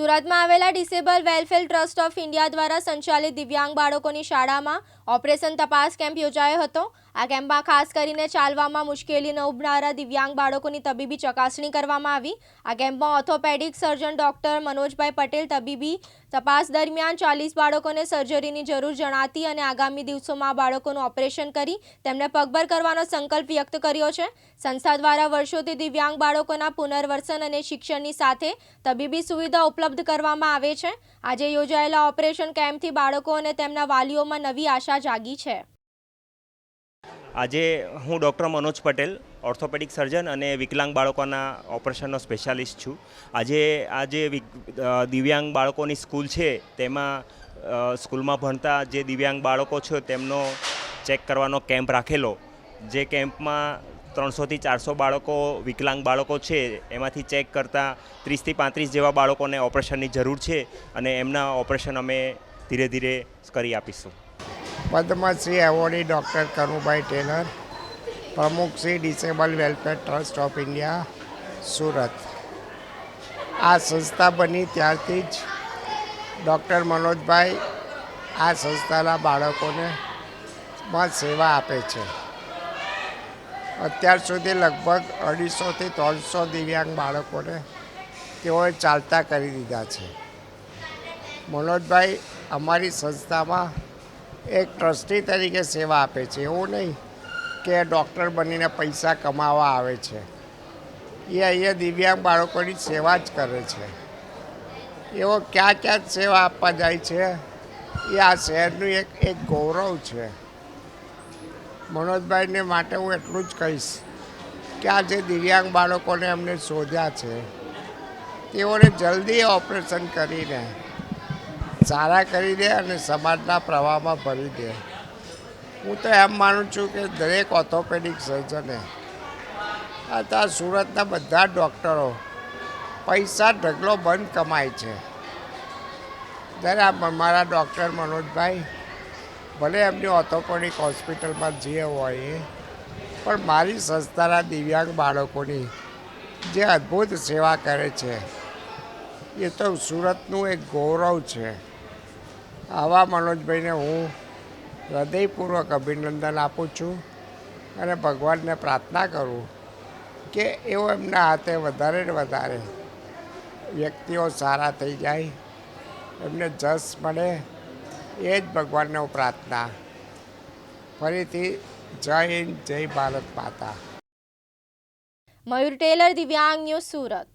સુરતમાં આવેલા disable welfare trust of India દ્વારા સંચાલિત દિવ્યાંગ બાળકોની શાળામાં ઓપરેશન તપાસ કેમ્પ યોજાયો હતો. આ કેમ્પમાં ખાસ કરીને ચાલવામાં મુશ્કેલી ન ઉભનારા દિવ્યાંગ બાળકોની તબીબી ચકાસણી કરવામાં આવી. આ કેમ્પમાં orthopaedic surgeon doctor Manojbhai Patel તબીબી તપાસ દરમિયાન ચાલીસ બાળકોને સર્જરીની જરૂર જણાતી અને આગામી દિવસોમાં બાળકોનું ઓપરેશન કરી તેમને પગભર કરવાનો સંકલ્પ વ્યક્ત કર્યો છે. સંસ્થા દ્વારા વર્ષોથી દિવ્યાંગ બાળકોના પુનર્વસન અને શિક્ષણની સાથે તબીબી સુવિધા ઉપલબ્ધ કરવામાં આવે છે. આજે યોજાયેલા ઓપરેશન કેમ્પથી બાળકો અને તેમના વાલીઓમાં નવી આશા જાગી છે. આજે હું doctor Manoj Patel, orthopaedic surgeon અને વિકલાંગ બાળકોના ઓપરેશનનો સ્પેશિયાલિસ્ટ છું. આજે આજે વિક- દિવ્યાંગ બાળકોની સ્કૂલ છે, તેમાં સ્કૂલમાં ભણતા જે દિવ્યાંગ બાળકો છે, તેમનો ચેક કરવાનો કેમ્પ રાખેલો. જે કેમ્પમાં ત્રણસોથી ચારસો બાળકો, વિકલાંગ બાળકો છે, એમાંથી ચેક કરતાં ત્રીસથી પાંત્રીસ જેવા બાળકોને ઓપરેશનની જરૂર છે અને એમના ઓપરેશન અમે ધીરે ધીરે કરી આપીશું. પદ્મશ્રી એવોર્ડી ડૉક્ટર કરુભાઈ ટેલર, પ્રમુખ Shri disable welfare trust of India, Surat. આ સંસ્થા બની ત્યારથી જ ડૉક્ટર મનોજભાઈ આ સંસ્થાના બાળકોને સેવા આપે છે. અત્યાર સુધી લગભગ અઢીસોથી ત્રણસો દિવ્યાંગ બાળકોને તેઓએ ચાલતા કરી દીધા છે. મનોજભાઈ અમારી સંસ્થામાં એક ટ્રસ્ટી તરીકે સેવા આપે છે. એવું નહીં કે ડૉક્ટર બનીને પૈસા કમાવા આવે છે. એ અહીંયા દિવ્યાંગ બાળકોની સેવા જ કરે છે. એઓ ક્યાં ક્યાં સેવા આપવા જાય છે? એ આ શહેરનું એક એક ગૌરવ છે. મનોજભાઈને માટે હું એટલું જ કહીશ કે આ જે દિવ્યાંગ બાળકોને અમને શોધ્યા છે, તેઓને જલ્દી ઓપરેશન કરીને સારા કરી દે અને સમાજના પ્રવાહમાં ભરી દે. હું તો એમ માનું છું કે દરેક ઓર્થોપેડિક સર્જને અત્યારે સુરતના બધા ડૉક્ટરો પૈસા ઢગલો બંધ કમાય છે. જ્યારે આ મારા ડૉક્ટર મનોજભાઈ ભલે એમની ઓર્થોપેડિક હોસ્પિટલમાં જે હોય, પણ મારી સંસ્થાના દિવ્યાંગ બાળકોની જે અદ્ભુત સેવા કરે છે, એ તો સુરતનું એક ગૌરવ છે. આવા મનોજભાઈને હું હૃદયપૂર્વક અભિનંદન આપું છું અને ભગવાનને પ્રાર્થના કરું કે એવો એમના હાથે વધારે ને વધારે વ્યક્તિઓ સારા થઈ જાય, એમને જસ મળે એ જ ભગવાનને પ્રાર્થના. ફરીથી જય હિન્દ, જય ભારત માતા. મયુર ટેલર, દિવ્યાંગ ન્યૂઝ સુરત.